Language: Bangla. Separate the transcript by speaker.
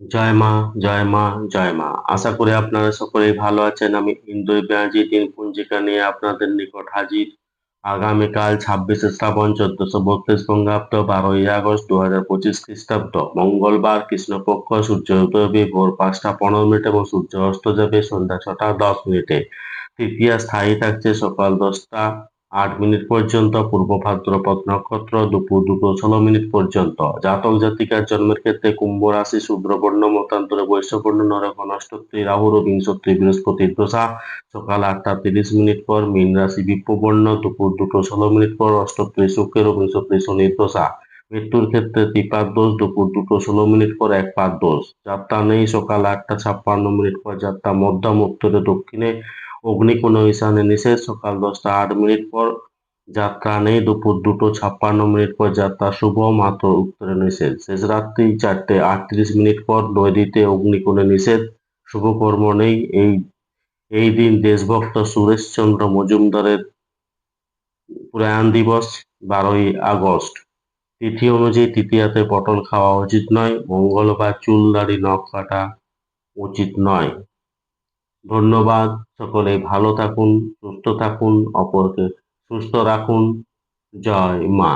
Speaker 1: জয় মা জয় মা জয় মা। আশা করি আপনারা সকলেই ভালো আছেন। আমি ইন্দু ব্যানার্জি দিন পঞ্জিকা নিয়ে আপনাদের নিকট হাজির। আগামীকাল ছাব্বিশে শ্রাবণ, চোদ্দশো বত্রিশ বঙ্গাব্দ, বারোই আগস্ট দু হাজার পঁচিশ খ্রিস্টাব্দ। মঙ্গলবার কৃষ্ণপক্ষ, সূর্য উদয় হবে ভোর পাঁচটা পনেরো মিনিট এবং সূর্য অস্ত যাবে সন্ধ্যা ছটা দশ মিনিটে। তৃতীয়া স্থায়ী থাকছে সকাল দশটা। আট মিনিট পর্যন্ত, পূর্ব ভাদ্রপদ নক্ষত্র দুপুর দুটো ষোলো মিনিট পর্যন্ত। জাতক জাতিকার জন্মের ক্ষেত্রে কুম্ভ রাশি শুভ্রবর্ণ মতান্তরে বৈশ্যবর্ণ নরক, অনষ্টত্রী রাহুর বিংশত্রী বৃহস্পতির দশা। সকাল আটটা তিরিশ মিনিট পর মীন রাশি বিপ্রবর্ণ দুপুর দুটো ষোলো মিনিট পর অষ্টত্রী শুক্রের বিংশত্রী শনির দশা। মৃত্যুর ক্ষেত্রে ত্রিপাদ দোষ, দুপুর দুটো ষোলো মিনিট পর এক পাদ দোষ। যাত্রা নেই, সকাল আটটা ছাপ্পান্ন মিনিট পর যাত্রা মধ্যম উত্তরে দক্ষিণে অগ্নিকোণ ঈশানে নিষেধ সকাল দশটা আট মিনিট পর যাত্রা নেই। দুপুর দুটো ছাপ্পান্ন মিনিট পর যাত্রা শুভ, মাত্র উত্তরে নিষেধ। শেষ রাত্রি চারটে আটত্রিশ মিনিট পর নৈদিতে অগ্নিকোণে নিষেধ শুভ কর্ম নেই। এই এই দিন দেশভক্ত সুরেশচন্দ্র মজুমদারের প্রয়াণ দিবস, বারোই আগস্ট। তিথি অনুযায়ী তৃতীয়াতে পটল খাওয়া উচিত নয়। মঙ্গলবার চুল দাড়ি নখ কাটা উচিত নয়। ধন্যবাদ। সকলে ভালো থাকুন সুস্থ থাকুন অপরকে সুস্থ রাখুন। জয় মা।